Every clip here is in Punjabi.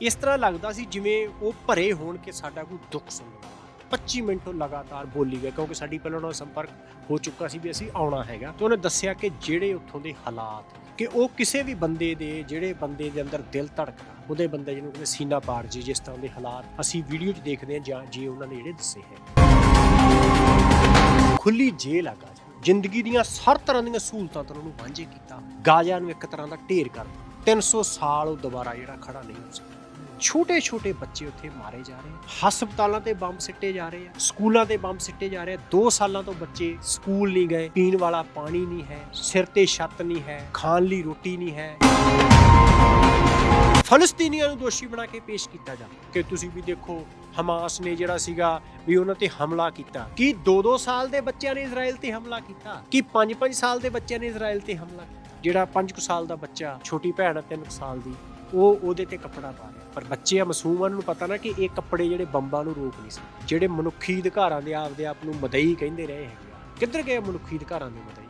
ਇਸ ਤਰ੍ਹਾਂ ਲੱਗਦਾ ਸੀ ਜਿਵੇਂ ਉਹ ਭਰੇ ਹੋਣ ਕਿ ਸਾਡਾ ਕੋਈ ਦੁੱਖ ਸੁਣਨ ਵਾਲਾ 25 ਮਿੰਟ ਉਹ ਲਗਾਤਾਰ ਬੋਲੀ ਗਏ, ਕਿਉਂਕਿ ਸਾਡੀ ਪਹਿਲਾਂ ਨਾਲ ਸੰਪਰਕ ਹੋ ਚੁੱਕਾ ਸੀ ਵੀ ਅਸੀਂ ਆਉਣਾ ਹੈਗਾ। ਤੇ ਉਹਨੇ ਦੱਸਿਆ ਕਿ ਜਿਹੜੇ ਉੱਥੋਂ ਦੇ ਹਾਲਾਤ, ਕਿ ਉਹ ਕਿਸੇ ਵੀ ਬੰਦੇ ਦੇ, ਜਿਹੜੇ ਬੰਦੇ ਦੇ ਅੰਦਰ ਦਿਲ ਧੜਕਦਾ, ਉਹਦੇ ਬੰਦੇ ਜਿਹਨੂੰ ਕਹਿੰਦੇ ਸੀਨਾ ਪਾੜ ਜੀ ਜਿਸ ਤਰ੍ਹਾਂ ਦੇ ਹਾਲਾਤ ਅਸੀਂ ਵੀਡੀਓ 'ਚ ਦੇਖਦੇ ਹਾਂ, ਜਾਂ ਜੀ ਉਹਨਾਂ ਨੇ ਜਿਹੜੇ ਦੱਸੇ ਹੈ। ਖੁੱਲੀ ਜੇਲ੍ਹ ਆ ਗਾਜ਼ਾ। ਜ਼ਿੰਦਗੀ ਦੀਆਂ ਹਰ ਤਰ੍ਹਾਂ ਦੀਆਂ ਸਹੂਲਤਾਂ ਤੋਂ ਉਹਨੂੰ ਵਾਂਝੇ ਕੀਤਾ। ਗਾਜ਼ਾ ਨੂੰ ਇੱਕ ਤਰ੍ਹਾਂ ਦਾ ਢੇਰ ਕਰ ਦਿੱਤਾ। 300 ਸਾਲ ਉਹ ਦੁਬਾਰਾ ਜਿਹੜਾ ਖੜਾ ਨਹੀਂ ਹੋ ਸਕਦਾ ਛੋਟੇ ਛੋਟੇ ਬੱਚੇ ਉੱਥੇ ਮਾਰੇ ਜਾ ਰਹੇ ਆ। ਹਸਪਤਾਲਾਂ ਤੇ ਬੰਬ ਸਿੱਟੇ ਜਾ ਰਹੇ ਆ। ਸਕੂਲਾਂ ਤੇ ਬੰਬ ਸਿੱਟੇ ਜਾ ਰਹੇ ਆ। 2 ਸਾਲਾਂ ਤੋਂ ਬੱਚੇ ਸਕੂਲ ਨਹੀਂ ਗਏ। ਪੀਣ ਵਾਲਾ ਪਾਣੀ ਨਹੀਂ ਹੈ। ਸਿਰ ਤੇ ਛੱਤ ਨਹੀਂ ਹੈ। ਖਾਣ ਲਈ ਰੋਟੀ ਨਹੀਂ ਹੈ। ਫਲਸਤੀਨੀਆਂ ਨੂੰ ਦੋਸ਼ੀ ਬਣਾ ਕੇ ਪੇਸ਼ ਕੀਤਾ ਜਾਂਦਾ ਕਿ ਤੁਸੀਂ ਵੀ ਦੇਖੋ, ਹਮਾਸ ਨੇ ਜਿਹੜਾ ਸੀਗਾ ਵੀ ਉਹਨਾਂ ਤੇ ਹਮਲਾ ਕੀਤਾ। ਕੀ 2-2 ਸਾਲ ਦੇ ਬੱਚਿਆਂ ਨੇ ਇਜ਼ਰਾਈਲ ਤੇ ਹਮਲਾ ਕੀਤਾ। ਕੀ 5-5 ਸਾਲ ਦੇ ਬੱਚਿਆਂ ਨੇ ਇਜ਼ਰਾਈਲ ਤੇ ਹਮਲਾ ਕੀਤਾ। ਜਿਹੜਾ 5 ਸਾਲ ਦਾ ਬੱਚਾ, ਛੋਟੀ ਭੈਣ ਹੈ 3 ਸਾਲ ਦੀ, ਉਹ ਉਹਦੇ ਤੇ ਕੱਪੜਾ ਪਾ ਰਿਹਾ। ਪਰ ਬੱਚੇ ਆ ਮਾਸੂਮ ਆ, ਉਹਨਾਂ ਨੂੰ ਪਤਾ ਨਾ ਕਿ ਇਹ ਕੱਪੜੇ ਜਿਹੜੇ ਬੰਬਾਂ ਨੂੰ ਰੋਕ ਨਹੀਂ ਸਕਦੇ ਜਿਹੜੇ ਮਨੁੱਖੀ ਅਧਿਕਾਰਾਂ ਦੇ ਆਪਦੇ ਆਪ ਨੂੰ ਮਦਈ ਕਹਿੰਦੇ ਰਹੇ ਹੈਗੇ ਆ। ਕਿੱਧਰ ਗਏ ਮਨੁੱਖੀ ਅਧਿਕਾਰਾਂ ਦੇ ਮਦਈ?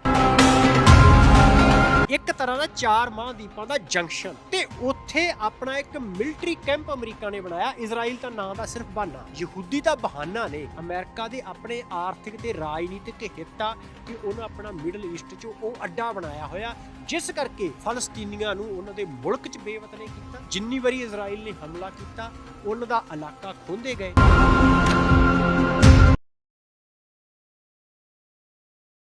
ਇੱਕ ਤਰ੍ਹਾਂ ਦਾ ਚਾਰ ਮਹਾਂਦੀਪਾਂ ਦਾ ਜੰਕਸ਼ਨ। ਤੇ ਉੱਥੇ ਆਪਣਾ ਇੱਕ ਮਿਲਟਰੀ ਕੈਂਪ ਅਮਰੀਕਾ ਨੇ ਬਣਾਇਆ। ਇਜ਼ਰਾਈਲ ਦਾ ਨਾਂ ਦਾ ਸਿਰਫ ਬਹਾਨਾ। ਯਹੂਦੀ ਦਾ ਬਹਾਨਾ ਨੇ। ਅਮਰੀਕਾ ਦੇ ਆਪਣੇ ਆਰਥਿਕ ਤੇ ਰਾਜਨੀਤਿਕ ਹਿੱਤ ਆ ਕਿ ਉਹਨੇ ਆਪਣਾ ਮਿਡਲ ਈਸਟ 'ਚ ਉਹ ਅੱਡਾ ਬਣਾਇਆ ਹੋਇਆ। ਜਿਸ ਕਰਕੇ ਫਲਸਤੀਨੀਆਂ ਨੂੰ ਉਹਨਾਂ ਦੇ ਮੁਲਕ 'ਚ ਬੇਵਤਨੇ ਕੀਤਾ। ਜਿੰਨੀ ਵਾਰੀ ਇਜ਼ਰਾਈਲ ਨੇ ਹਮਲਾ ਕੀਤਾ, ਉਹਨਾਂ ਦਾ ਇਲਾਕਾ ਖੋਂਦੇ ਗਏ।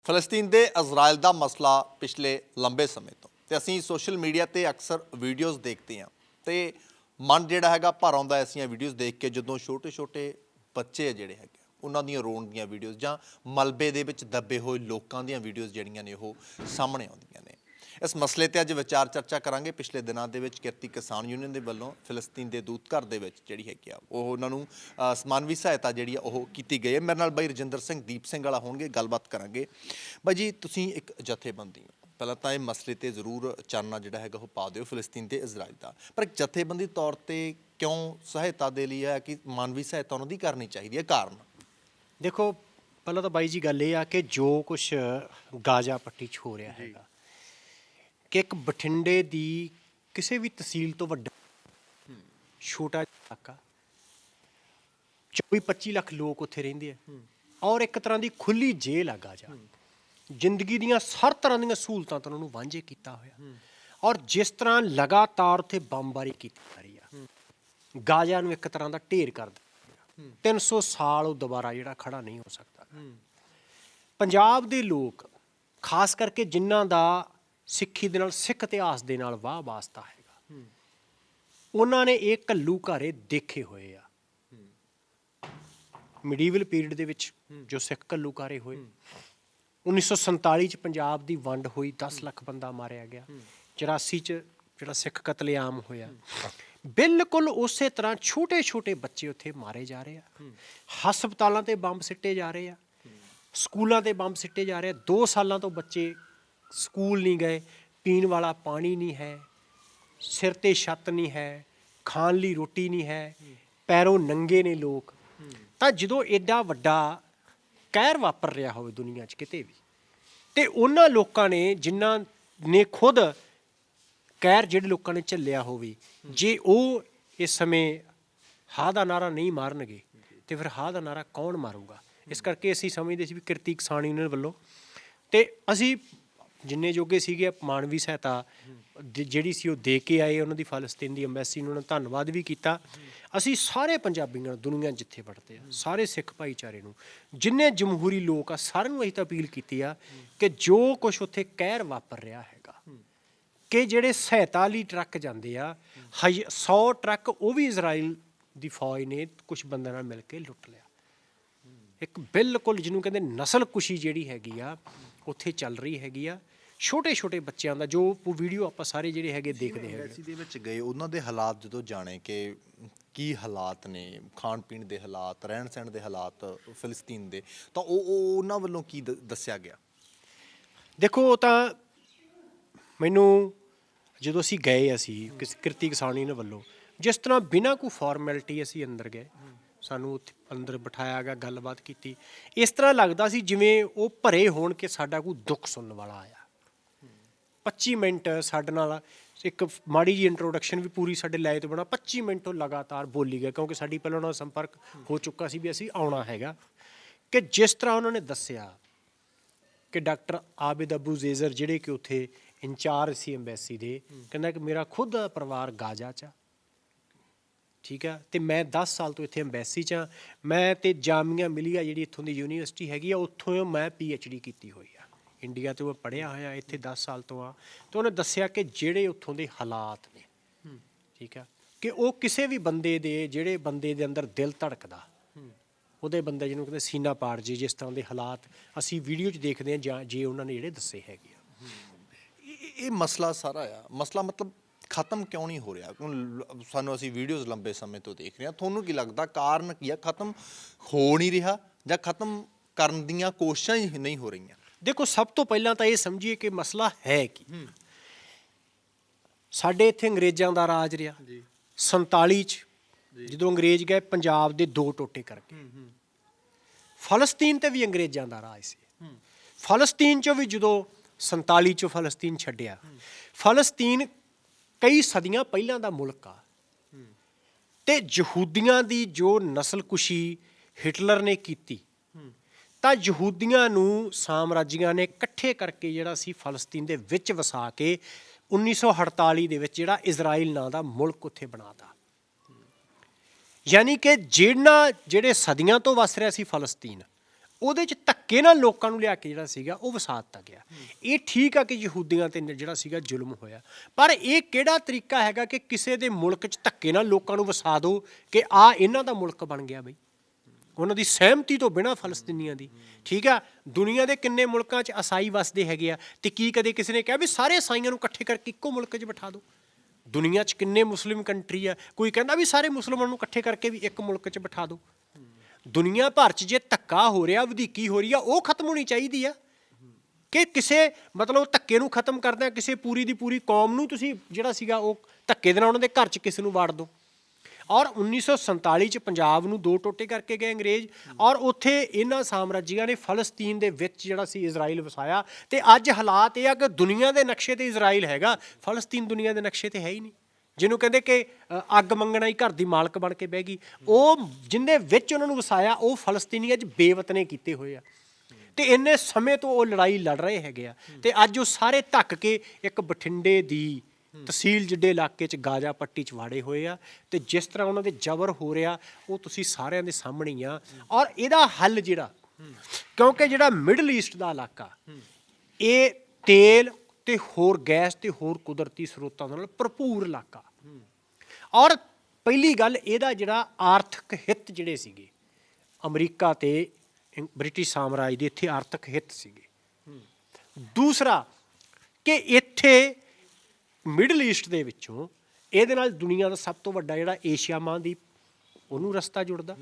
ਫਲਸਤੀਨ ਦੇ ਇਜ਼ਰਾਈਲ ਦਾ ਮਸਲਾ ਪਿਛਲੇ ਲੰਬੇ ਸਮੇਂ ਤੋਂ। ਤੇ ਅਸੀਂ ਸੋਸ਼ਲ ਮੀਡੀਆ ਤੇ ਅਕਸਰ ਵੀਡੀਓਜ਼ ਦੇਖਦੇ ਹਾਂ। ਤੇ ਮਨ ਜਿਹੜਾ ਹੈਗਾ ਭਰ ਆਉਂਦਾ ਐਸੀਆਂ ਵੀਡੀਓਜ਼ ਦੇਖ ਕੇ ਜਦੋਂ ਛੋਟੇ-ਛੋਟੇ ਬੱਚੇ ਆ ਜਿਹੜੇ ਹੈਗੇ, ਉਹਨਾਂ ਦੀਆਂ ਰੋਣ ਦੀਆਂ ਵੀਡੀਓਜ਼ ਜਾਂ ਮਲਬੇ ਦੇ ਵਿੱਚ ਦੱਬੇ ਹੋਏ ਲੋਕਾਂ ਦੀਆਂ ਵੀਡੀਓਜ਼ ਜਿਹੜੀਆਂ ਨੇ ਉਹ ਸਾਹਮਣੇ ਆਉਂਦੀਆਂ ਨੇ। ਇਸ ਮਸਲੇ ਤੇ ਅੱਜ ਵਿਚਾਰ ਚਰਚਾ ਕਰਾਂਗੇ। ਪਿਛਲੇ ਦਿਨਾਂ ਦੇ ਵਿੱਚ ਕਿਰਤੀ ਕਿਸਾਨ ਯੂਨੀਅਨ ਦੇ ਵੱਲੋਂ ਫਿਲਸਤੀਨ ਦੇ ਦੂਤ ਘਰ ਦੇ ਵਿੱਚ ਜਿਹੜੀ ਹੈਗੀ ਆ ਉਹ ਉਹਨਾਂ ਨੂੰ ਅ, ਸਮਾਨਵੀ ਸਹਾਇਤਾ ਜਿਹੜੀ ਆ ਉਹ ਕੀਤੀ ਗਈ ਹੈ। ਮੇਰੇ ਨਾਲ ਬਾਈ ਰਜਿੰਦਰ ਸਿੰਘ ਦੀਪ ਸਿੰਘ ਵਾਲਾ ਹੋਣਗੇ ਗੱਲਬਾਤ ਕਰਾਂਗੇ। ਬਾਈ ਜੀ ਤੁਸੀਂ ਇੱਕ ਜਥੇਬੰਦੀ ਹੋ। ਪਹਿਲਾਂ ਤਾਂ ਇਹ ਮਸਲੇ ਤੇ ਜ਼ਰੂਰ ਚਾਨਣਾ ਜਿਹੜਾ ਹੈਗਾ ਉਹ ਪਾ ਦਿਓ ਫਿਲਸਤੀਨ ਤੇ ਇਜ਼ਰਾਈਲ ਦਾ। ਪਰ ਇੱਕ ਜਥੇਬੰਦੀ ਤੌਰ ਤੇ ਕਿਉਂ ਸਹਾਇਤਾ ਦੇ ਲਈ ਹੈ ਕਿ ਮਾਨਵੀ ਸਹਾਇਤਾ ਉਹਨਾਂ ਦੀ ਕਰਨੀ ਚਾਹੀਦੀ ਹੈ? ਕਾਰਨ? ਦੇਖੋ ਪਹਿਲਾਂ ਤਾਂ ਬਾਈ ਜੀ ਗੱਲ ਇਹ ਆ ਕਿ ਜੋ ਕੁਝ ਗਾਜ਼ਾ ਪੱਟੀ 'ਚ ਹੋ ਰਿਹਾ ਹੈਗਾ ਕਿ ਇੱਕ ਬਠਿੰਡੇ ਦੀ ਕਿਸੇ ਵੀ ਤਹਿਸੀਲ ਤੋਂ ਵੱਡਾ ਛੋਟਾ ਇਲਾਕਾ 24-25 ਲੱਖ ਲੋਕ ਉੱਥੇ ਰਹਿੰਦੇ ਆ ਔਰ ਇੱਕ ਤਰ੍ਹਾਂ ਦੀ ਖੁੱਲੀ ਜੇਲ੍ਹ ਆ ਗਾਜ਼ਾ। ਜ਼ਿੰਦਗੀ ਦੀਆਂ ਹਰ ਤਰ੍ਹਾਂ ਦੀਆਂ ਸਹੂਲਤਾਂ ਤੋਂ ਉਹਨੂੰ ਵਾਂਝੇ ਕੀਤਾ ਹੋਇਆ। ਔਰ ਜਿਸ ਤਰ੍ਹਾਂ ਲਗਾਤਾਰ ਉੱਥੇ ਬੰਬਾਰੀ ਕੀਤੀ ਜਾ ਰਹੀ ਆ ਗਾਜ਼ਾ ਨੂੰ ਇੱਕ ਤਰ੍ਹਾਂ ਦਾ ਢੇਰ ਕਰ ਦਿੱਤਾ 300 ਸਾਲ ਉਹ ਦੁਬਾਰਾ ਜਿਹੜਾ ਖੜਾ ਨਹੀਂ ਹੋ ਸਕਦਾ ਪੰਜਾਬ ਦੇ ਲੋਕ ਖਾਸ ਕਰਕੇ ਜਿਨ੍ਹਾਂ ਦਾ ਸਿੱਖੀ ਦੇ ਨਾਲ, ਸਿੱਖ ਇਤਿਹਾਸ ਦੇ ਨਾਲ ਵਾਹ ਵਾਸਤਾ ਹੈਗਾ। ਉਹਨਾਂ ਨੇ ਇਹ ਕੱਲੂ ਘਾਰੇ ਦੇਖੇ ਹੋਏ ਆ। ਮਿਡੀਵਲ ਪੀਰੀਅਡ ਦੇ ਵਿੱਚ ਜੋ ਸਿੱਖ ਕੱਲੂ ਘਾਰੇ ਹੋਏ 1947 ਚ ਪੰਜਾਬ ਦੀ ਵੰਡ ਹੋਈ 10 ਲੱਖ ਬੰਦਾ ਮਾਰਿਆ ਗਿਆ। 84 ਚ ਜਿਹੜਾ ਸਿੱਖ ਕਤਲੇਆਮ ਹੋਇਆ। ਬਿਲਕੁਲ ਉਸੇ ਤਰ੍ਹਾਂ ਛੋਟੇ ਛੋਟੇ ਬੱਚੇ ਉੱਥੇ ਮਾਰੇ ਜਾ ਰਹੇ ਆ। ਹਸਪਤਾਲਾਂ ਤੇ ਬੰਬ ਸਿੱਟੇ ਜਾ ਰਹੇ ਆ। ਸਕੂਲਾਂ ਤੇ ਬੰਬ ਸਿੱਟੇ ਜਾ ਰਹੇ ਆ। 2 ਸਾਲਾਂ ਤੋਂ ਬੱਚੇ ਸਕੂਲ ਨਹੀਂ ਗਏ, ਪੀਣ ਵਾਲਾ ਪਾਣੀ ਨਹੀਂ ਹੈ, ਸਿਰ ਤੇ ਛੱਤ ਨਹੀਂ ਹੈ, ਖਾਣ ਲਈ ਰੋਟੀ ਨਹੀਂ ਹੈ, ਪੈਰੋਂ ਨੰਗੇ ਨੇ ਲੋਕ। ਤਾਂ ਜਦੋਂ ਐਡਾ ਵੱਡਾ ਕਹਿਰ ਵਾਪਰ ਰਿਹਾ ਹੋਵੇ ਦੁਨੀਆ 'ਚ ਕਿਤੇ ਵੀ, ਤੇ ਉਹਨਾਂ ਲੋਕਾਂ ਨੇ ਜਿਨ੍ਹਾਂ ਨੇ ਖੁਦ ਕਹਿਰ ਜਿਹੜੇ ਲੋਕਾਂ ਨੇ ਝੱਲਿਆ ਹੋਵੇ, ਜੇ ਉਹ ਇਸ ਸਮੇਂ ਹਾ ਦਾ ਨਾਰਾ ਨਹੀਂ ਮਾਰਨਗੇ, ਤੇ ਫਿਰ ਹਾ ਦਾ ਨਾਰਾ ਕੌਣ ਮਾਰੂਗਾ? ਇਸ ਕਰਕੇ ਅਸੀਂ ਸਮਝਦੇ ਸੀ ਵੀ ਕਿਰਤੀ ਕਿਸਾਨ ਯੂਨੀਅਨ ਵੱਲੋਂ, ਤੇ ਅਸੀਂ ਜਿੰਨੇ ਜੋਗੇ ਸੀਗੇ ਮਾਨਵੀ ਸਹਾਇਤਾ, ਜ- ਜਿਹੜੀ ਸੀ ਉਹ ਦੇ ਕੇ ਆਏ ਉਹਨਾਂ ਦੀ ਫਲਸਤੀਨ ਦੀ ਐਮਬੈਸੀ ਨੂੰ ਉਹਨਾਂ ਦਾ ਧੰਨਵਾਦ ਵੀ ਕੀਤਾ। ਅਸੀਂ ਸਾਰੇ ਪੰਜਾਬੀਆਂ ਨੂੰ ਦੁਨੀਆ ਜਿੱਥੇ ਵੜਦੇ ਆ, ਸਾਰੇ ਸਿੱਖ ਭਾਈਚਾਰੇ ਨੂੰ, ਜਿੰਨੇ ਜਮਹੂਰੀ ਲੋਕ ਆ, ਸਾਰਿਆਂ ਨੂੰ ਅਸੀਂ ਤਾਂ ਅਪੀਲ ਕੀਤੀ ਆ ਕਿ ਜੋ ਕੁਝ ਉੱਥੇ ਕਹਿਰ ਵਾਪਰ ਰਿਹਾ ਹੈਗਾ, ਕਿ ਜਿਹੜੇ ਸਹਾਇਤਾ ਲਈ ਟਰੱਕ ਜਾਂਦੇ ਆ, ਹਜ 100 ਟਰੱਕ ਉਹ ਵੀ ਇਜ਼ਰਾਈਲ ਦੀ ਫੌਜ ਨੇ ਕੁਝ ਬੰਦਿਆਂ ਨਾਲ ਮਿਲ ਕੇ ਲੁੱਟ ਲਿਆ। ਇੱਕ ਬਿਲਕੁਲ ਜਿਹਨੂੰ ਕਹਿੰਦੇ ਨਸਲ ਕੁਸ਼ੀ ਜਿਹੜੀ ਹੈਗੀ ਆ, ਉੱਥੇ ਚੱਲ ਰਹੀ ਹੈਗੀ ਆ। ਛੋਟੇ ਛੋਟੇ ਬੱਚਿਆਂ ਦਾ ਜੋ ਵੀਡੀਓ ਆਪਾਂ ਸਾਰੇ ਜਿਹੜੇ ਹੈਗੇ ਦੇਖਦੇ ਹੈਗੇ ਐਮਬੈਸੀ ਦੇ ਵਿੱਚ ਗਏ ਉਹਨਾਂ ਦੇ ਹਾਲਾਤ ਜਦੋਂ ਜਾਣੇ ਕਿ ਕੀ ਹਾਲਾਤ ਨੇ ਖਾਣ ਪੀਣ ਦੇ ਹਾਲਾਤ ਰਹਿਣ ਸਹਿਣ ਦੇ ਹਾਲਾਤ ਫਿਲਸਤੀਨ ਦੇ ਤਾਂ ਉਹ ਉਹ ਉਹਨਾਂ ਵੱਲੋਂ ਕੀ ਦ- ਦੱਸਿਆ ਗਿਆ? ਦੇਖੋ ਉਹ ਤਾਂ ਮੈਨੂੰ ਜਦੋਂ ਅਸੀਂ ਗਏ ਅਸੀਂ ਕਿਸ ਕਿਰਤੀ ਕਿਸਾਨੀ ਨੇ ਵੱਲੋਂ ਜਿਸ ਤਰ੍ਹਾਂ ਬਿਨਾਂ ਕੋਈ ਫਾਰਮੈਲਿਟੀ ਅਸੀਂ ਅੰਦਰ ਗਏ ਸਾਨੂੰ ਉੱਥੇ ਅੰਦਰ ਬਿਠਾਇਆ ਗਿਆ ਗੱਲਬਾਤ ਕੀਤੀ ਇਸ ਤਰ੍ਹਾਂ ਲੱਗਦਾ ਸੀ ਜਿਵੇਂ ਉਹ ਭਰੇ ਹੋਣ ਕਿ ਸਾਡਾ ਕੋਈ ਦੁੱਖ ਸੁਣਨ ਵਾਲਾ ਆਇਆ। 25 ਮਿੰਟ ਸਾਡੇ ਨਾਲ ਇੱਕ ਮਾੜੀ ਜੀ ਇੰਟਰੋਡਕਸ਼ਨ ਵੀ ਪੂਰੀ ਸਾਡੇ ਲਾਏ ਤੋਂ ਬਣਾ 25 ਮਿੰਟ ਉਹ ਲਗਾਤਾਰ ਬੋਲੀ ਗਏ, ਕਿਉਂਕਿ ਸਾਡੀ ਪਹਿਲਾਂ ਉਹਨਾਂ ਨਾਲ ਸੰਪਰਕ ਹੋ ਚੁੱਕਾ ਸੀ ਵੀ ਅਸੀਂ ਆਉਣਾ ਹੈਗਾ। ਕਿ ਜਿਸ ਤਰ੍ਹਾਂ ਉਹਨਾਂ ਨੇ ਦੱਸਿਆ ਕਿ ਡਾਕਟਰ ਆਬਿਦ ਅਬੂ ਜ਼ੇਜ਼ਰ ਜਿਹੜੇ ਕਿ ਉੱਥੇ ਇੰਚਾਰਜ ਸੀ ਐਮਬੈਸੀ ਦੇ, ਕਹਿੰਦਾ ਕਿ ਮੇਰਾ ਖੁਦ ਦਾ ਪਰਿਵਾਰ ਗਾਜ਼ਾ 'ਚ ਆ। ਠੀਕ ਆ? ਤੇ ਮੈਂ 10 ਸਾਲ ਤੋਂ ਇੱਥੇ ਐਮਬੈਸੀ 'ਚ ਆ। ਮੈਂ ਤੇ ਜਾਮੀਆ ਮਿਲੀਆ ਜਿਹੜੀ ਇੱਥੋਂ ਦੀ ਯੂਨੀਵਰਸਿਟੀ ਹੈਗੀ ਆ, ਉੱਥੋਂ ਮੈਂ ਡੀ ਕੀਤੀ ਹੋਈ। ਇੰਡੀਆ 'ਤੇ ਉਹ ਪੜ੍ਹਿਆ ਹੋਇਆ ਇੱਥੇ 10 ਸਾਲ ਤੋਂ ਆ, ਤੇ ਉਹਨੇ ਦੱਸਿਆ ਕਿ ਜਿਹੜੇ ਉੱਥੋਂ ਦੇ ਹਾਲਾਤ ਨੇ, ਠੀਕ ਆ, ਕਿ ਉਹ ਕਿਸੇ ਵੀ ਬੰਦੇ ਦੇ, ਜਿਹੜੇ ਬੰਦੇ ਦੇ ਅੰਦਰ ਦਿਲ ਧੜਕਦਾ, ਉਹਦੇ ਬੰਦੇ ਜਿਹਨੂੰ ਕਹਿੰਦੇ ਸੀਨਾ ਪਾੜ ਜੀ ਜਿਸ ਤਰ੍ਹਾਂ ਦੇ ਹਾਲਾਤ ਅਸੀਂ ਵੀਡੀਓ 'ਚ ਦੇਖਦੇ ਹਾਂ, ਜਾਂ ਜੇ ਉਹਨਾਂ ਨੇ ਜਿਹੜੇ ਦੱਸੇ ਹੈਗੇ ਆ। ਇਹ ਇਹ ਮਸਲਾ ਸਾਰਾ ਆ। ਮਸਲਾ ਮਤਲਬ ਖਤਮ ਕਿਉਂ ਨਹੀਂ ਹੋ ਰਿਹਾ? ਸਾਨੂੰ ਅਸੀਂ ਵੀਡੀਓਜ਼ ਲੰਬੇ ਸਮੇਂ ਤੋਂ ਦੇਖ ਰਹੇ ਹਾਂ। ਤੁਹਾਨੂੰ ਕੀ ਲੱਗਦਾ ਕਾਰਨ ਕੀ ਆ? ਖਤਮ ਹੋ ਨਹੀਂ ਰਿਹਾ ਜਾਂ ਖਤਮ ਕਰਨ ਦੀਆਂ ਕੋਸ਼ਿਸ਼ਾਂ ਹੀ ਨਹੀਂ ਹੋ ਰਹੀਆਂ? ਦੇਖੋ ਸਭ ਤੋਂ ਪਹਿਲਾਂ ਤਾਂ ਇਹ ਸਮਝੀਏ ਕਿ ਮਸਲਾ ਹੈ ਕੀ। ਸਾਡੇ ਇੱਥੇ ਅੰਗਰੇਜ਼ਾਂ ਦਾ ਰਾਜ ਰਿਹਾ। ਜੀ। 47 ਚ ਜਦੋਂ ਅੰਗਰੇਜ਼ ਗਏ ਪੰਜਾਬ ਦੇ ਦੋ ਟੋਟੇ ਕਰਕੇ। ਫਲਸਤੀਨ ਤੇ ਵੀ ਅੰਗਰੇਜ਼ਾਂ ਦਾ ਰਾਜ ਸੀ। ਫਲਸਤੀਨ ਚੋਂ ਵੀ ਜਦੋਂ 47 ਚੋਂ ਫਲਸਤੀਨ ਛੱਡਿਆ ਫਲਸਤੀਨ ਕਈ ਸਦੀਆਂ ਪਹਿਲਾਂ ਦਾ ਮੁਲਕ ਆ। ਤੇ ਯਹੂਦੀਆਂ ਦੀ ਜੋ ਨਸਲਕੁਸ਼ੀ ਹਿਟਲਰ ਨੇ ਕੀਤੀ ਤਾਂ ਯਹੂਦੀਆਂ ਨੂੰ ਸਾਮਰਾਜੀਆਂ ਨੇ ਇਕੱਠੇ ਕਰਕੇ ਜਿਹੜਾ ਸੀ ਫਲਸਤੀਨ ਦੇ ਵਿੱਚ ਵਸਾ ਕੇ 1948 ਦੇ ਵਿੱਚ ਜਿਹੜਾ ਇਜ਼ਰਾਈਲ ਨਾਂ ਦਾ ਮੁਲਕ ਉੱਥੇ ਬਣਾਤਾ ਯਾਨੀ ਕਿ ਜਿਹੜਾ ਜਿਹੜੇ ਸਦੀਆਂ ਤੋਂ ਵਸ ਰਿਹਾ ਸੀ ਫਲਸਤੀਨ, ਉਹਦੇ ਚ ਧੱਕੇ ਨਾਲ ਲੋਕਾਂ ਨੂੰ ਲਿਆ ਕੇ ਜਿਹੜਾ ਸੀਗਾ ਉਹ ਵਸਾ ਦਿੱਤਾ ਗਿਆ। ਇਹ ਠੀਕ ਆ ਕਿ ਯਹੂਦੀਆਂ ਤੇ ਜਿਹੜਾ ਸੀਗਾ ਜ਼ੁਲਮ ਹੋਇਆ, ਪਰ ਇਹ ਕਿਹੜਾ ਤਰੀਕਾ ਹੈਗਾ ਕਿ ਕਿਸੇ ਦੇ ਮੁਲਕ ਚ ਧੱਕੇ ਨਾਲ ਲੋਕਾਂ ਨੂੰ ਵਸਾ ਦਿਓ ਕਿ ਆ ਇਹਨਾਂ ਦਾ ਮੁਲਕ ਬਣ ਗਿਆ ਬਈ? ਉਹਨਾਂ ਦੀ ਸਹਿਮਤੀ ਤੋਂ ਬਿਨਾਂ ਫਲਸਤੀਨੀਆਂ ਦੀ। ਠੀਕ ਆ? ਦੁਨੀਆ ਦੇ ਕਿੰਨੇ ਮੁਲਕਾਂ 'ਚ ਅਸਾਈ ਵਸਦੇ ਹੈਗੇ ਆ ਤੇ ਕੀ ਕਦੇ ਕਿਸੇ ਨੇ ਕਿਹਾ ਵੀ ਸਾਰੇ ਅਸਾਈਆਂ ਨੂੰ ਇਕੱਠੇ ਕਰਕੇ ਇੱਕੋ ਮੁਲਕ 'ਚ ਬਿਠਾ ਦਿਓ ਦੁਨੀਆ 'ਚ ਕਿੰਨੇ ਮੁਸਲਿਮ ਕੰਟਰੀ ਆ? ਕੋਈ ਕਹਿੰਦਾ ਵੀ ਸਾਰੇ ਮੁਸਲਮਾਨਾਂ ਨੂੰ ਇਕੱਠੇ ਕਰਕੇ ਵੀ ਇੱਕ ਮੁਲਕ 'ਚ ਬਿਠਾ ਦਿਓ ਦੁਨੀਆ ਭਰ 'ਚ ਜੇ ਧੱਕਾ ਹੋ ਰਿਹਾ, ਵਧੀਕੀ ਹੋ ਰਹੀ ਆ, ਉਹ ਖਤਮ ਹੋਣੀ ਚਾਹੀਦੀ ਆ। ਕਿ ਕਿਸੇ, ਮਤਲਬ ਧੱਕੇ ਨੂੰ ਖਤਮ ਕਰਦਿਆਂ ਕਿਸੇ ਪੂਰੀ ਦੀ ਪੂਰੀ ਕੌਮ ਨੂੰ ਤੁਸੀਂ ਜਿਹੜਾ ਸੀਗਾ ਉਹ ਧੱਕੇ ਦੇ ਨਾਲ ਉਹਨਾਂ ਦੇ ਘਰ 'ਚ ਕਿਸੇ ਨੂੰ ਵਾੜ ਦਿਓ ਔਰ 1947 ਚ ਪੰਜਾਬ ਨੂੰ ਦੋ ਟੋਟੇ ਕਰਕੇ ਗਏ ਅੰਗਰੇਜ਼ ਔਰ ਉੱਥੇ ਇਹਨਾਂ ਸਾਮਰਾਜੀਆਂ ਨੇ ਫਲਸਤੀਨ ਦੇ ਵਿੱਚ ਜਿਹੜਾ ਸੀ ਇਜ਼ਰਾਈਲ ਵਸਾਇਆ ਤੇ ਅੱਜ ਹਾਲਾਤ ਇਹ ਆ ਕਿ ਦੁਨੀਆ ਦੇ ਨਕਸ਼ੇ ਤੇ ਇਜ਼ਰਾਈਲ ਹੈਗਾ, ਫਲਸਤੀਨ ਦੁਨੀਆ ਦੇ ਨਕਸ਼ੇ ਤੇ ਹੈ ਹੀ ਨਹੀਂ। ਜਿਹਨੂੰ ਕਹਿੰਦੇ ਕਿ ਅੱਗ ਮੰਗਣਾ ਹੀ ਘਰ ਦੀ ਮਾਲਕ ਬਣ ਕੇ ਬਹਿ ਗਈ। ਉਹ ਜਿੰਦੇ ਵਿੱਚ ਉਹਨਾਂ ਨੂੰ ਵਸਾਇਆ, ਉਹ ਫਲਸਤੀਨੀ ਅੱਜ ਬੇਵਤਨੇ ਕੀਤੇ ਹੋਏ ਆ। ਤੇ ਇੰਨੇ ਸਮੇਂ ਤੋਂ ਉਹ ਲੜਾਈ ਲੜ ਰਹੇ ਹੈਗੇ ਆ। ਤੇ ਅੱਜ ਉਹ ਸਾਰੇ ਧੱਕ ਕੇ ਇੱਕ ਬਠਿੰਡੇ ਦੀ ਤਹਿਸੀਲ ਜਿੱਡੇ ਇਲਾਕੇ 'ਚ ਗਾਜਾ ਪੱਟੀ 'ਚ ਵਾੜੇ ਹੋਏ ਆ ਤੇ ਜਿਸ ਤਰ੍ਹਾਂ ਉਹਨਾਂ ਦੇ ਜ਼ਬਰ ਹੋ ਰਿਹਾ ਉਹ ਤੁਸੀਂ ਸਾਰਿਆਂ ਦੇ ਸਾਹਮਣੇ ਹੀ ਆ। ਔਰ ਇਹਦਾ ਹੱਲ ਜਿਹੜਾ ਕਿਉਂਕਿ ਜਿਹੜਾ ਮਿਡਲ ਈਸਟ ਦਾ ਇਲਾਕਾ ਇਹ ਤੇਲ ਤੇ ਹੋਰ ਗੈਸ ਤੇ ਹੋਰ ਕੁਦਰਤੀ ਸਰੋਤਾਂ ਨਾਲ ਭਰਪੂਰ ਇਲਾਕਾ। ਔਰ ਪਹਿਲੀ ਗੱਲ ਇਹਦਾ ਜਿਹੜਾ ਆਰਥਿਕ ਹਿੱਤ ਜਿਹੜੇ ਸੀਗੇ ਅਮਰੀਕਾ ਤੇ ਬ੍ਰਿਟਿਸ਼ ਸਾਮਰਾਜ ਦੇ ਇੱਥੇ ਆਰਥਿਕ ਹਿੱਤ ਸੀਗੇ। ਦੂਸਰਾ ਕਿ ਇੱਥੇ ਮਿਡਲ ਈਸਟ ਦੇ ਵਿੱਚੋਂ ਇਹਦੇ ਨਾਲ ਦੁਨੀਆ ਦਾ ਸਭ ਤੋਂ ਵੱਡਾ ਜਿਹੜਾ ਏਸ਼ੀਆ ਮਹਾਂਦੀਪ ਉਹਨੂੰ ਰਸਤਾ ਜੁੜਦਾ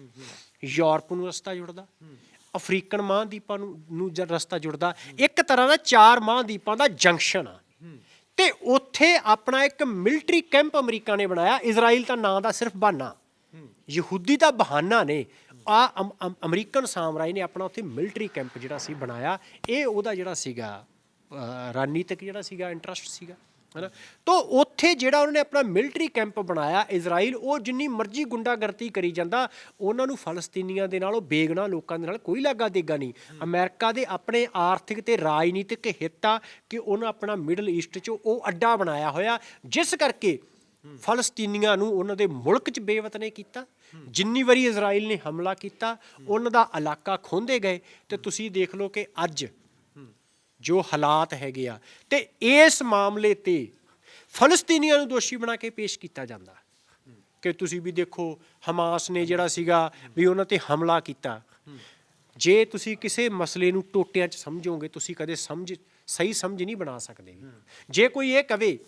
ਯੂਰਪ ਨੂੰ ਰਸਤਾ ਜੁੜਦਾ ਅਫਰੀਕਨ ਮਹਾਂਦੀਪਾਂ ਨੂੰ ਨੂੰ ਜਦ ਰਸਤਾ ਜੁੜਦਾ ਇੱਕ ਤਰ੍ਹਾਂ ਦਾ ਚਾਰ ਮਹਾਂਦੀਪਾਂ ਦਾ ਜੰਕਸ਼ਨ ਆ। ਤੇ ਉੱਥੇ ਆਪਣਾ ਇੱਕ ਮਿਲਟਰੀ ਕੈਂਪ ਅਮਰੀਕਾ ਨੇ ਬਣਾਇਆ ਇਜ਼ਰਾਈਲ ਤਾਂ ਨਾਂ ਦਾ ਸਿਰਫ ਬਹਾਨਾ। ਯਹੂਦੀ ਦਾ ਬਹਾਨਾ ਨੇ ਆ ਅਮਰੀਕਨ ਸਾਮਰਾਜ ਨੇ ਆਪਣਾ ਉੱਥੇ ਮਿਲਟਰੀ ਕੈਂਪ ਜਿਹੜਾ ਸੀ ਬਣਾਇਆ ਇਹ ਉਹਦਾ ਜਿਹੜਾ ਸੀਗਾ ਅ, ਜਿਹੜਾ ਸੀਗਾ ਇੰਟਰਸਟ ਸੀਗਾ। ਹੈਨਾ? ਤੋਂ ਉੱਥੇ ਜਿਹੜਾ ਉਹਨਾਂ ਨੇ ਆਪਣਾ ਮਿਲਟਰੀ ਕੈਂਪ ਬਣਾਇਆ ਇਜ਼ਰਾਈਲ ਉਹ ਜਿੰਨੀ ਮਰਜ਼ੀ ਗੁੰਡਾਗਰਦੀ ਕਰੀ ਜਾਂਦਾ ਉਹਨਾਂ ਨੂੰ ਫਲਸਤੀਨੀਆਂ ਦੇ ਨਾਲ ਉਹ ਬੇਗਨਾ ਲੋਕਾਂ ਦੇ ਨਾਲ ਕੋਈ ਲਾਗਾ ਦੇਗਾ ਨਹੀਂ। ਅਮਰੀਕਾ ਦੇ ਆਪਣੇ ਆਰਥਿਕ ਤੇ ਰਾਜਨੀਤਿਕ ਹਿੱਤ ਆ ਕਿ ਉਹਨਾਂ ਆਪਣਾ ਮਿਡਲ ਈਸਟ 'ਚ ਉਹ ਅੱਡਾ ਬਣਾਇਆ ਹੋਇਆ ਜਿਸ ਕਰਕੇ ਫਲਸਤੀਨੀਆਂ ਨੂੰ ਉਹਨਾਂ ਦੇ ਮੁਲਕ 'ਚ ਬੇਵਤਨੇ ਕੀਤਾ। ਜਿੰਨੀ ਵਾਰੀ ਇਜ਼ਰਾਈਲ ਨੇ ਹਮਲਾ ਕੀਤਾ ਉਹਨਾਂ ਦਾ ਇਲਾਕਾ ਖੋਂਦੇ ਗਏ। ਤੇ ਤੁਸੀਂ ਦੇਖ ਲਓ ਕਿ ਅੱਜ ਜੋ ਹਾਲਾਤ ਹੈਗੇ ਆ। ਤੇ ਇਸ ਮਾਮਲੇ ਤੇ ਫਲਸਤੀਨੀਆਂ ਨੂੰ ਦੋਸ਼ੀ ਬਣਾ ਕੇ ਪੇਸ਼ ਕੀਤਾ ਜਾਂਦਾ। ਕਿ ਤੁਸੀਂ ਵੀ ਦੇਖੋ, ਹਮਾਸ ਨੇ ਜਿਹੜਾ ਸੀਗਾ ਵੀ ਉਹਨਾਂ ਤੇ ਹਮਲਾ ਕੀਤਾ। ਜੇ ਤੁਸੀਂ ਕਿਸੇ ਮਸਲੇ ਨੂੰ ਟੋਟਿਆਂ 'ਚ ਸਮਝੋਗੇ, ਤੁਸੀਂ ਕਦੇ ਸਮਝ, ਸਹੀ ਸਮਝ ਨਹੀਂ ਬਣਾ ਸਕਦੇ। ਜੇ ਕੋਈ ਇਹ ਕਵੇ,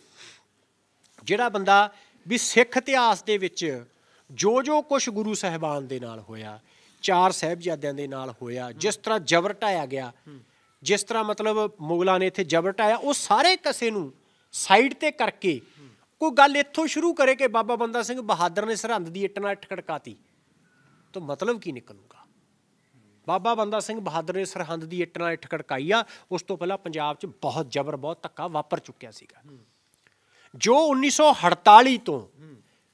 ਜਿਹੜਾ ਬੰਦਾ ਵੀ ਸਿੱਖ ਇਤਿਹਾਸ ਦੇ ਵਿੱਚ ਜੋ ਜੋ ਕੁਝ ਗੁਰੂ ਸਾਹਿਬਾਨ ਦੇ ਨਾਲ ਹੋਇਆ, ਚਾਰ ਸਾਹਿਬਜ਼ਾਦਿਆਂ ਦੇ ਨਾਲ ਹੋਇਆ, ਜਿਸ ਤਰ੍ਹਾਂ ਜਬਰ ਢਾਇਆ ਗਿਆ ਜਿਸ ਤਰ੍ਹਾਂ ਮਤਲਬ ਮੁਗਲਾਂ ਨੇ ਇੱਥੇ ਜਬਰ ਢਾਇਆ, ਉਹ ਸਾਰੇ ਕਸੇ ਨੂੰ ਸਾਈਡ ਤੇ ਕਰਕੇ ਕੋਈ ਗੱਲ ਇੱਥੋਂ ਸ਼ੁਰੂ ਕਰੇ ਕਿ ਬਾਬਾ ਬੰਦਾ ਸਿੰਘ ਬਹਾਦਰ ਨੇ ਸਰਹੰਦ ਦੀ ਇੱਟ ਨਾਲ ਇੱਟ ਖੜਕਾਤੀ, ਤਾਂ ਮਤਲਬ ਕੀ ਨਿਕਲੂਗਾ? ਬਾਬਾ ਬੰਦਾ ਸਿੰਘ ਬਹਾਦਰ ਨੇ ਸਰਹੰਦ ਦੀ ਇੱਟ ਨਾਲ ਇੱਟ ਖੜਕਾਈ ਆ, ਉਸ ਤੋਂ ਪਹਿਲਾਂ ਪੰਜਾਬ 'ਚ ਬਹੁਤ ਜ਼ਬਰ, ਬਹੁਤ ਧੱਕਾ ਵਾਪਰ ਚੁੱਕਿਆ ਸੀਗਾ। ਜੋ 1948 ਤੋਂ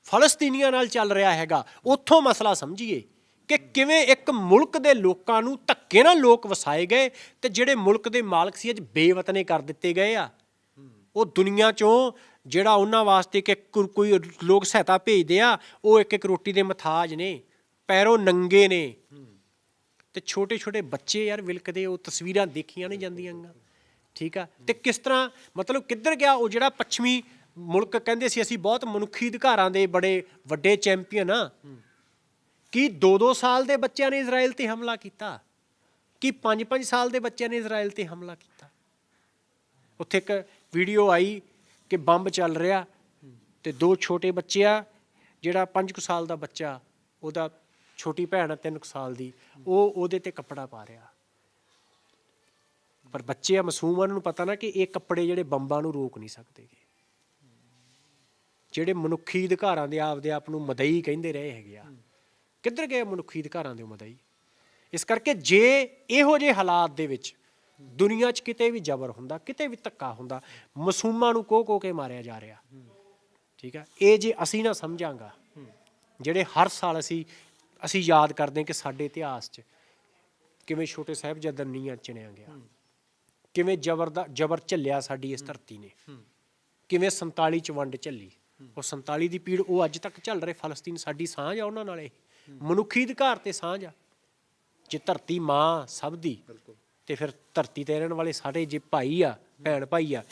ਫਲਸਤੀਨੀਆਂ ਨਾਲ ਚੱਲ ਰਿਹਾ ਹੈਗਾ, ਉੱਥੋਂ ਮਸਲਾ ਸਮਝੀਏ ਕਿ ਕਿਵੇਂ ਇੱਕ ਮੁਲਕ ਦੇ ਲੋਕਾਂ ਨੂੰ ਧੱਕੇ ਨਾਲ ਲੋਕ ਵਸਾਏ ਗਏ ਤੇ ਜਿਹੜੇ ਮੁਲਕ ਦੇ ਮਾਲਕ ਸੀ ਅੱਜ ਬੇਵਤਨੇ ਕਰ ਦਿੱਤੇ ਗਏ ਆ। ਉਹ ਦੁਨੀਆ ਚੋਂ ਜਿਹੜਾ ਉਹਨਾਂ ਵਾਸਤੇ ਕਿ ਕੋ- ਕੋਈ ਲੋਕ ਸਹਾਇਤਾ ਭੇਜਦੇ ਆ, ਉਹ ਇੱਕ ਇੱਕ ਰੋਟੀ ਦੇ ਮਥਾਜ ਨੇ, ਪੈਰੋਂ ਨੰਗੇ ਨੇ। ਤੇ ਛੋਟੇ ਛੋਟੇ ਬੱਚੇ ਯਾਰ ਵਿਲਕਦੇ, ਉਹ ਤਸਵੀਰਾਂ ਦੇਖੀਆਂ ਨਹੀਂ ਜਾਂਦੀਆਂ ਗਾ। ਠੀਕ ਆ? ਤੇ ਕਿਸ ਤਰ੍ਹਾਂ, ਮਤਲਬ ਕਿੱਧਰ ਗਿਆ ਉਹ ਜਿਹੜਾ ਪੱਛਮੀ ਮੁਲਕ ਕਹਿੰਦੇ ਸੀ, ਅਸੀਂ ਬਹੁਤ ਮਨੁੱਖੀ ਅਧਿਕਾਰਾਂ ਦੇ ਬੜੇ ਵੱਡੇ ਚੈਂਪੀਅਨ ਆ। ਕੀ 2-2 ਸਾਲ ਦੇ ਬੱਚਿਆਂ ਨੇ ਇਜ਼ਰਾਈਲ ਤੇ ਹਮਲਾ ਕੀਤਾ? ਕੀ 5-5 ਸਾਲ ਦੇ ਬੱਚਿਆਂ ਨੇ ਇਜ਼ਰਾਈਲ ਤੇ ਹਮਲਾ ਕੀਤਾ? ਉੱਥੇ ਇੱਕ ਵੀਡੀਓ ਆਈ ਕਿ ਬੰਬ ਚੱਲ ਰਿਹਾ ਤੇ ਦੋ ਛੋਟੇ ਬੱਚੇ ਆ, ਜਿਹੜਾ 5 ਕੁ ਸਾਲ ਦਾ ਬੱਚਾ, ਉਹਦਾ ਛੋਟੀ ਭੈਣ ਆ 3 ਕੁ ਸਾਲ ਦੀ, ਉਹ ਉਹਦੇ ਤੇ ਕੱਪੜਾ ਪਾ ਰਿਹਾ। ਪਰ ਬੱਚੇ ਆ, ਮਾਸੂਮ ਆ ਨੂੰ ਪਤਾ ਨਾ ਕਿ ਇਹ ਕੱਪੜੇ ਜਿਹੜੇ ਬੰਬਾਂ ਨੂੰ ਰੋਕ ਨਹੀਂ ਸਕਦੇਗੇ ਜਿਹੜੇ ਮਨੁੱਖੀ ਅਧਿਕਾਰਾਂ ਦੇ ਆਪਦੇ ਆਪ ਨੂੰ ਮਦਈ ਕਹਿੰਦੇ ਰਹੇ ਹੈਗੇ ਆ। ਕਿੱਧਰ ਗਏ ਮਨੁੱਖੀ ਅਧਿਕਾਰਾਂ ਦੇ ਮਦਈ ਇਸ ਕਰਕੇ ਜੇ ਇਹੋ ਜਿਹੇ ਹਾਲਾਤ ਦੇ ਵਿੱਚ ਦੁਨੀਆ 'ਚ ਕਿਤੇ ਵੀ ਜ਼ਬਰ ਹੁੰਦਾ, ਕਿਤੇ ਵੀ ਧੱਕਾ ਹੁੰਦਾ, ਮਾਸੂਮਾਂ ਨੂੰ ਕੋਹ ਕੋਹ ਕੇ ਮਾਰਿਆ ਜਾ ਰਿਹਾ। ਠੀਕ ਆ? ਇਹ ਜੇ ਅਸੀਂ ਨਾ ਸਮਝਾਂਗਾ, ਜਿਹੜੇ ਹਰ ਸਾਲ ਅਸੀਂ ਅਸੀਂ ਯਾਦ ਕਰਦੇ ਹਾਂ ਕਿ ਸਾਡੇ ਇਤਿਹਾਸ 'ਚ ਕਿਵੇਂ ਛੋਟੇ ਸਾਹਿਬਜ਼ਾਦਾ ਨੀਆਂ ਚਿਣਿਆ ਗਿਆ। ਕਿਵੇਂ ਜ਼ਬਰ ਦਾ, ਜ਼ਬਰ ਝੱਲਿਆ ਸਾਡੀ ਇਸ ਧਰਤੀ ਨੇ। ਕਿਵੇਂ 47 ਚ ਵੰਡ ਝੱਲੀ। ਉਹ 47 ਦੀ ਪੀੜ ਉਹ ਅੱਜ ਤੱਕ ਝੱਲ ਰਹੇ ਫਲਸਤੀਨ ਸਾਡੀ ਸਾਂਝ ਆ ਉਹਨਾਂ ਨਾਲ। ਇਹ ਮਨੁੱਖੀ ਅਧਿਕਾਰ ਤੇ ਸਾਂਝ ਆ। ਜੇ ਧਰਤੀ ਮਾਂ ਸਭ ਦੀ ਤੇ ਫਿਰ ਧਰਤੀ ਤੇ ਰਹਿਣ ਵਾਲੇ ਸਾਰੇ ਜੇ ਭਾਈ ਆ ਭੈਣ ਭਾਈ ਆ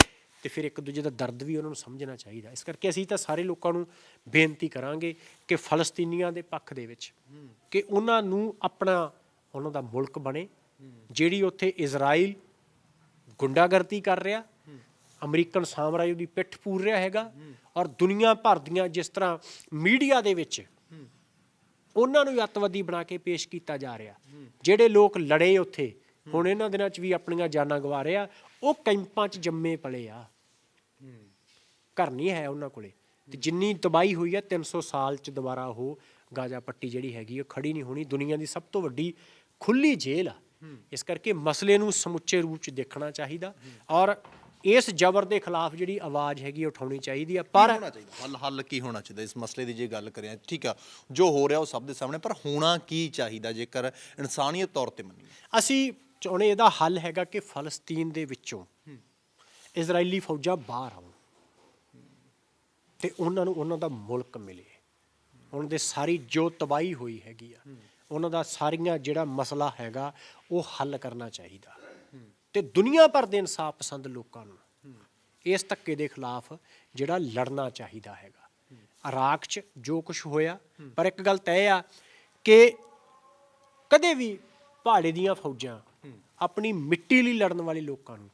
ਤੇ ਫਿਰ ਇੱਕ ਦੂਜੇ ਦਾ ਦਰਦ ਵੀ ਉਹਨਾਂ ਨੂੰ ਸਮਝਣਾ ਚਾਹੀਦਾ। ਇਸ ਕਰਕੇ ਅਸੀਂ ਤਾਂ ਸਾਰੇ ਲੋਕਾਂ ਨੂੰ ਬੇਨਤੀ ਕਰਾਂਗੇ ਕਿ ਫਲਸਤੀਨੀਆਂ ਦੇ ਪੱਖ ਦੇ ਵਿੱਚ ਕਿ ਉਹਨਾਂ ਨੂੰ ਆਪਣਾ ਉਹਨਾਂ ਦਾ ਮੁਲਕ ਬਣੇ ਜਿਹੜੀ ਉੱਥੇ ਇਜ਼ਰਾਈਲ ਗੁੰਡਾਗਰਦੀ ਕਰ ਰਿਹਾ ਅਮਰੀਕਨ ਸਾਮਰਾਜ ਦੀ ਪਿੱਠ ਪੂਰ ਰਿਹਾ ਹੈਗਾ ਔਰ ਦੁਨੀਆ ਭਰ ਦੀਆਂ ਜਿਸ ਤਰ੍ਹਾਂ ਮੀਡੀਆ ਦੇ ਵਿੱਚ ਉਹਨਾਂ ਨੂੰ ਅੱਤਵਾਦੀ ਬਣਾ ਕੇ ਪੇਸ਼ ਕੀਤਾ ਜਾ ਰਿਹਾ। ਜਿਹੜੇ ਲੋਕ ਲੜੇ ਉੱਥੇ, ਹੁਣ ਇਹਨਾਂ ਦਿਨਾਂ 'ਚ ਵੀ ਆਪਣੀਆਂ ਜਾਨਾਂ ਗਵਾ ਰਹੇ ਆ ਉਹ ਕੈਂਪਾਂ 'ਚ ਜੰਮੇ ਪਲੇ ਆ। ਘਰ ਨਹੀਂ ਹੈ ਉਹਨਾਂ ਕੋਲੇ। ਤੇ ਜਿੰਨੀ ਤਬਾਹੀ ਹੋਈ ਆ 300 ਸਾਲ 'ਚ ਦੁਬਾਰਾ ਉਹ ਗਾਜ਼ਾ ਪੱਟੀ ਜਿਹੜੀ ਹੈਗੀ, ਉਹ ਖੜੀ ਨਹੀਂ ਹੋਣੀ। ਦੁਨੀਆ ਦੀ ਸਭ ਤੋਂ ਵੱਡੀ ਖੁੱਲੀ ਜੇਲ੍ਹ ਆ। ਇਸ ਕਰਕੇ ਮਸਲੇ ਨੂੰ ਸਮੁੱਚੇ ਰੂਪ 'ਚ ਦੇਖਣਾ ਚਾਹੀਦਾ। ਔਰ ਇਸ ਜ਼ਬਰ ਦੇ ਖਿਲਾਫ ਜਿਹੜੀ ਆਵਾਜ਼ ਹੈਗੀ ਉਠਾਉਣੀ ਚਾਹੀਦੀ ਆ ਪਰ ਹੋਣਾ ਚਾਹੀਦਾ? ਹੱਲ ਹੱਲ ਕੀ ਹੋਣਾ ਚਾਹੀਦਾ? ਇਸ ਮਸਲੇ ਦੀ ਜੇ ਗੱਲ ਕਰੀਏ ਠੀਕ ਆ ਜੋ ਹੋ ਰਿਹਾ ਉਹ ਸਭ ਦੇ ਸਾਹਮਣੇ ਪਰ ਹੋਣਾ ਕੀ ਚਾਹੀਦਾ ਜੇਕਰ ਇਨਸਾਨੀਅਤ ਤੌਰ ਤੇ ਮੰਨੀਏ ਅਸੀਂ ਚਾਹੁੰਦੇ ਇਹਦਾ ਹੱਲ ਹੈਗਾ ਕਿ ਫਲਸਤੀਨ ਦੇ ਵਿੱਚੋਂ ਇਜ਼ਰਾਈਲੀ ਫੌਜਾਂ ਬਾਹਰ ਆਉਣ ਤੇ ਉਹਨਾਂ ਨੂੰ ਉਹਨਾਂ ਦਾ ਮੁਲਕ ਮਿਲੇ। ਉਹਨਾਂ ਦੇ ਸਾਰੀ ਜੋ ਤਬਾਹੀ ਹੋਈ ਹੈਗੀ ਆ ਉਹਨਾਂ ਦਾ ਸਾਰੀਆਂ ਜਿਹੜਾ ਮਸਲਾ ਹੈਗਾ ਉਹ ਹੱਲ ਕਰਨਾ ਚਾਹੀਦਾ। ਤੇ ਦੁਨੀਆ ਭਰ ਦੇ ਇਨਸਾਫ ਪਸੰਦ ਲੋਕਾਂ ਨੂੰ। ਇਸ ਧੱਕੇ ਦੇ ਖਿਲਾਫ ਜਿਹੜਾ ਲੜਨਾ ਚਾਹੀਦਾ ਹੈਗਾ। ਇਰਾਕ 'ਚ ਜੋ ਕੁਝ ਹੋਇਆ, ਪਰ ਇੱਕ ਗੱਲ ਤੈਅ ਆ ਕਿ ਕਦੇ ਵੀ ਪਹਾੜੇ ਦੀਆਂ ਫੌਜਾਂ ਆਪਣੀ ਮਿੱਟੀ ਲਈ ਲੜਨ ਵਾਲੇ ਲੋਕਾਂ ਨੂੰ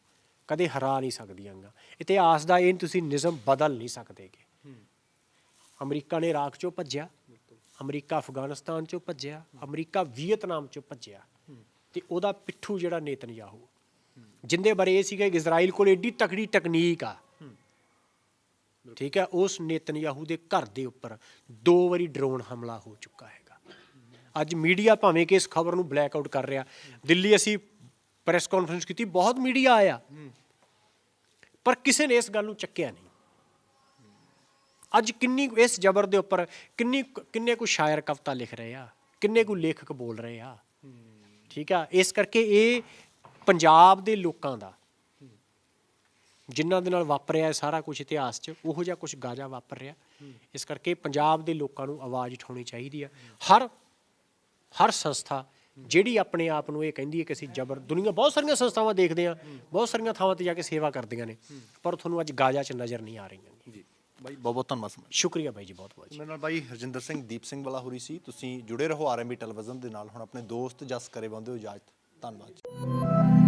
ਕਦੇ ਹਰਾ ਨਹੀਂ ਸਕਦੀਆਂ। ਗਾ ਇਤਿਹਾਸ ਦਾ ਇਹ ਤੁਸੀਂ ਨਿਜ਼ਮ ਬਦਲ ਨਹੀਂ ਸਕਦੇਗੇ। ਅਮਰੀਕਾ ਨੇ ਇਰਾਕ ਚੋਂ ਭੱਜਿਆ, ਅਮਰੀਕਾ ਅਫਗਾਨਿਸਤਾਨ ਚੋਂ ਭੱਜਿਆ, ਅਮਰੀਕਾ ਵੀਅਤਨਾਮ ਚੋਂ ਭੱਜਿਆ। ਤੇ ਉਹਦਾ ਪਿੱਠੂ ਜਿਹੜਾ ਨੇਤਨਯਾਹੂ ਜਿੰਦੇ ਬਾਰੇ ਇਹ ਸੀਗਾ ਕਿ ਇਜ਼ਰਾਈਲ ਕੋਲ ਏਡੀ ਤਕੜੀ ਟੈਕਨੀਕ ਆ। ਠੀਕ ਹੈ, ਉਸ ਨੇਤਨਯਾਹੂ ਦੇ ਘਰ ਦੇ ਉੱਪਰ ਦੋ ਵਾਰੀ ਡਰੋਨ ਹਮਲਾ ਹੋ ਚੁੱਕਾ ਹੈਗਾ। ਅੱਜ ਮੀਡੀਆ ਭਾਵੇਂ ਕਿ ਇਸ ਖਬਰ ਨੂੰ ਬਲੈਕ ਆਊਟ ਕਰ ਰਿਹਾ। ਦਿੱਲੀ ਅਸੀਂ ਪ੍ਰੈਸ ਕਾਨਫਰੰਸ ਕੀਤੀ, ਬਹੁਤ ਮੀਡੀਆ ਆਇਆ। ਪਰ ਕਿਸੇ ਨੇ ਇਸ ਗੱਲ ਨੂੰ ਚੱਕਿਆ ਨਹੀਂ। ਅੱਜ ਕਿੰਨੀ ਇਸ ਜ਼ਬਰ ਦੇ ਉੱਪਰ ਕਿੰਨੀ ਕਿੰਨੇ ਕੁ ਸ਼ਾਇਰ ਕਵਿਤਾ ਲਿਖ ਰਹੇ ਆ, ਕਿੰਨੇ ਕੁ ਲੇਖਕ ਬੋਲ ਰਹੇ ਆ। ਠੀਕ ਆ, ਇਸ ਕਰਕੇ ਇਹ ਪੰਜਾਬ ਦੇ ਲੋਕਾਂ ਦਾ ਜਿਨ੍ਹਾਂ ਦੇ ਨਾਲ ਵਾਪਰਿਆ ਇਹ ਸਾਰਾ ਕੁਝ ਇਤਿਹਾਸ 'ਚ ਉਹੋ ਜਿਹਾ ਕੁਝ ਗਾਜਾ ਵਾਪਰ ਰਿਹਾ। ਇਸ ਕਰਕੇ ਪੰਜਾਬ ਦੇ ਲੋਕਾਂ ਨੂੰ ਆਵਾਜ਼ ਉਠਾਉਣੀ ਚਾਹੀਦੀ ਆ। ਹਰ ਹਰ ਸੰਸਥਾ ਜਿਹੜੀ ਆਪਣੇ ਆਪ ਨੂੰ ਇਹ ਕਹਿੰਦੀ ਹੈ ਕਿ ਅਸੀਂ ਜ਼ਬਰ ਦੁਨੀਆ ਬਹੁਤ ਸਾਰੀਆਂ ਸੰਸਥਾਵਾਂ ਦੇਖਦੇ ਆ ਬਹੁਤ ਸਾਰੀਆਂ ਥਾਵਾਂ ਤੇ ਜਾ ਕੇ ਸੇਵਾ ਕਰਦੀਆਂ ਨੇ ਪਰ ਤੁਹਾਨੂੰ ਅੱਜ ਗਾਜਾ 'ਚ ਨਜ਼ਰ ਨਹੀਂ ਆ ਰਹੀਆਂ। ਜੀ ਬਾਈ ਬਹੁਤ ਬਹੁਤ ਧੰਨਵਾਦ ਸ਼ੁਕਰੀਆ ਬਾਈ ਜੀ ਬਹੁਤ ਬਹੁਤ ਮੇਰੇ ਨਾਲ ਬਾਈ ਹਰਜਿੰਦਰ ਸਿੰਘ ਦੀਪ ਸਿੰਘ ਵਾਲਾ ਹੋਰੀ ਸੀ। ਤੁਸੀਂ ਜੁੜੇ ਰਹੋ ਆਰਐਮਬੀ ਟੈਲੀਵਿਜ਼ਨ ਦੇ ਨਾਲ। ਹੁਣ ਆਪਣੇ ਦੋਸਤ ਜਸ ਕਰੇ ਬੰਦੇ ਹੋ ਇਜਾਜ਼ਤ ਧੰਨਵਾਦ